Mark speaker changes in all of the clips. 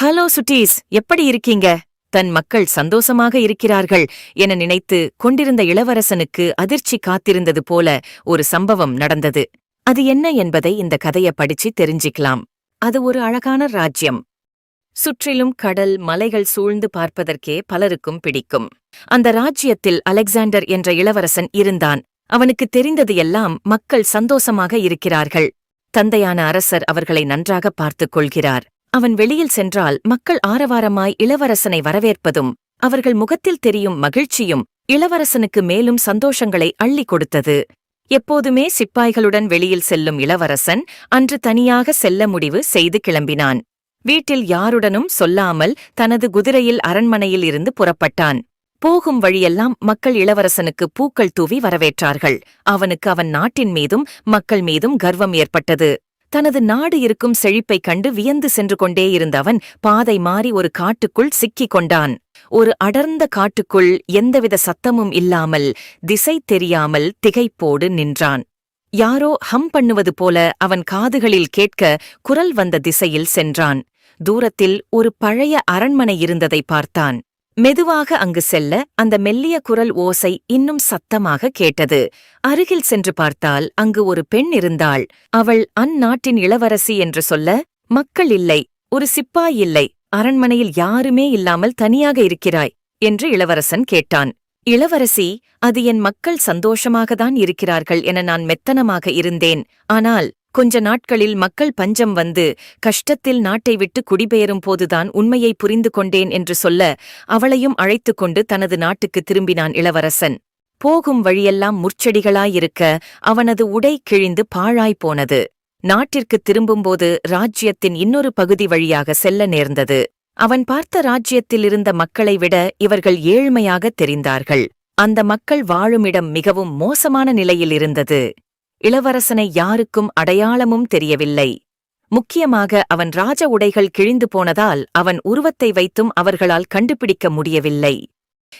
Speaker 1: Hello சுட்டீஸ் எப்படி இருக்கீங்க? தன் மக்கள் சந்தோஷமாக இருக்கிறார்கள் என நினைத்து கொண்டிருந்த இளவரசனுக்கு அதிர்ச்சி காத்திருந்தது போல ஒரு சம்பவம் நடந்தது. அது என்ன என்பதை இந்த கதைய படிச்சு தெரிஞ்சிக்கலாம். அது ஒரு அழகான ராஜ்யம். சுற்றிலும் கடல் மலைகள் சூழ்ந்து பார்ப்பதற்கே பலருக்கும் பிடிக்கும். அந்த ராஜ்யத்தில் அலெக்சாண்டர் என்ற இளவரசன் இருந்தான். அவனுக்கு தெரிந்தது எல்லாம் மக்கள் சந்தோஷமாக இருக்கிறார்கள். தந்தையான அரசர் அவர்களை நன்றாக பார்த்துக் கொள்கிறார். அவன் வெளியில் சென்றால் மக்கள் ஆரவாரமாய் இளவரசனை வரவேற்பதும் அவர்கள் முகத்தில் தெரியும் மகிழ்ச்சியும் இளவரசனுக்கு மேலும் சந்தோஷங்களை அள்ளி கொடுத்தது. எப்போதுமே சிப்பாய்களுடன் வெளியில் செல்லும் இளவரசன் அன்று தனியாக செல்ல முடிவு செய்து கிளம்பினான். வீட்டில் யாருடனும் சொல்லாமல் தனது குதிரையில் அரண்மனையில் இருந்து புறப்பட்டான். போகும் வழியெல்லாம் மக்கள் இளவரசனுக்கு பூக்கள் தூவி வரவேற்றார்கள். அவனுக்கு அவன் நாட்டின் மீதும் மக்கள் மீதும் கர்வம் ஏற்பட்டது. தனது நாடு இருக்கும் செழிப்பைக் கண்டு வியந்து சென்று கொண்டே இருந்தவன் பாதை மாறி ஒரு காட்டுக்குள் சிக்கிக் கொண்டான். ஒரு அடர்ந்த காட்டுக்குள் எந்தவித சத்தமும் இல்லாமல் திசை தெரியாமல் திகைப்போடு நின்றான். யாரோ ஹம் பண்ணுவது போல அவன் காதுகளில் கேட்க குரல் வந்த திசையில் சென்றான். தூரத்தில் ஒரு பழைய அரண்மனை இருந்ததை பார்த்தான். மெதுவாக அங்கு செல்ல அந்த மெல்லிய குரல் ஓசை இன்னும் சத்தமாக கேட்டது. அருகில் சென்று பார்த்தால் அங்கு ஒரு பெண் இருந்தாள். அவள் அந்நாட்டின் இளவரசி என்று சொல்ல மக்கள் இல்லை ஒரு சிப்பாய் இல்லை அரண்மனையில் யாருமே இல்லாமல் தனியாக இருக்கிறாய் என்று இளவரசன் கேட்டான். இளவரசி அது என் மக்கள் சந்தோஷமாகத்தான் இருக்கிறார்கள் என நான் மெத்தனமாக இருந்தேன். ஆனால் கொஞ்ச நாட்களில் மக்கள் பஞ்சம் வந்து கஷ்டத்தில் நாட்டை விட்டு குடிபெயரும் போதுதான் உண்மையை புரிந்து கொண்டேன் என்று சொல்ல அவளையும் அழைத்துக் கொண்டு தனது நாட்டுக்கு திரும்பினான் இளவரசன். போகும் வழியெல்லாம் முற்செடிகளாயிருக்க அவனது உடை கிழிந்து பாழாய்ப் போனது. நாட்டிற்கு திரும்பும்போது ராஜ்யத்தின் இன்னொரு பகுதி வழியாக செல்ல நேர்ந்தது. அவன் பார்த்த ராஜ்யத்தில் இருந்த மக்களை விட இவர்கள் ஏழ்மையாக தெரிந்தார்கள். அந்த மக்கள் வாழுமிடம் மிகவும் மோசமான நிலையில் இருந்தது. இளவரசனை யாருக்கும் அடையாளமும் தெரியவில்லை. முக்கியமாக அவன் ராஜ உடைகள் கிழிந்து போனதால் அவன் உருவத்தை வைத்தும் அவர்களால் கண்டுபிடிக்க முடியவில்லை.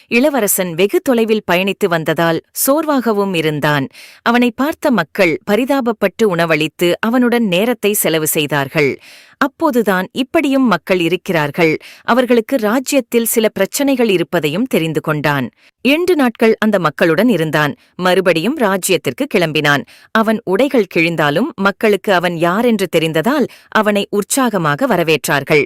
Speaker 1: இளவரசன் வெகு தொலைவில் பயணித்து வந்ததால் சோர்வாகவும் இருந்தான். அவனை பார்த்த மக்கள் பரிதாபப்பட்டு உணவளித்து அவனுடன் நேரத்தை செலவு செய்தார்கள். அப்போதுதான் இப்படியும் மக்கள் இருக்கிறார்கள். அவர்களுக்கு ராஜ்யத்தில் சில பிரச்சனைகள் இருப்பதையும் தெரிந்து கொண்டான். இரண்டு நாட்கள் அந்த மக்களுடன் இருந்தான். மறுபடியும் ராஜ்யத்திற்கு கிளம்பினான். அவன் உடைகள் கிழிந்தாலும் மக்களுக்கு அவன் யாரென்று தெரிந்ததால் அவனை உற்சாகமாக வரவேற்றார்கள்.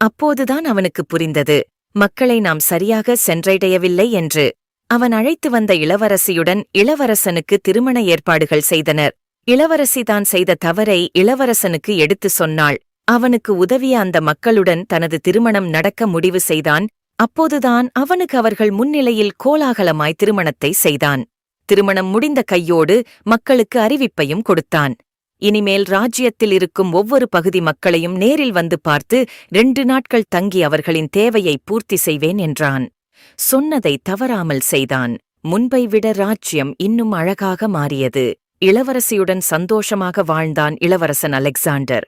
Speaker 1: அப்போதுதான் அவனுக்கு புரிந்தது. மக்களை நாம் சரியாக சென்றடையவில்லை என்று அவன் அழைத்து வந்த இளவரசியுடன் இளவரசனுக்கு திருமண ஏற்பாடுகள் செய்தனர். இளவரசி தான் செய்த தவறை இளவரசனுக்கு எடுத்துச் சொன்னாள். அவனுக்கு உதவிய அந்த மக்களுடன் தனது திருமணம் நடக்க முடிவு செய்தான். அப்போதுதான் அவனுக்கு அவர்கள் முன்னிலையில் கோலாகலமாய் திருமணத்தை செய்தான். திருமணம் முடிந்த கையோடு மக்களுக்கு அறிவிப்பையும் கொடுத்தான். இனிமேல் ராஜ்யத்தில் இருக்கும் ஒவ்வொரு பகுதி மக்களையும் நேரில் வந்து பார்த்து ரெண்டு நாட்கள் தங்கி அவர்களின் தேவையை பூர்த்தி செய்வேன் என்றான். சொன்னதை தவறாமல் செய்தான். முன்பை விட ராஜ்யம் இன்னும் அழகாக மாறியது. இளவரசியுடன் சந்தோஷமாக வாழ்ந்தான் இளவரசன் அலெக்சாண்டர்.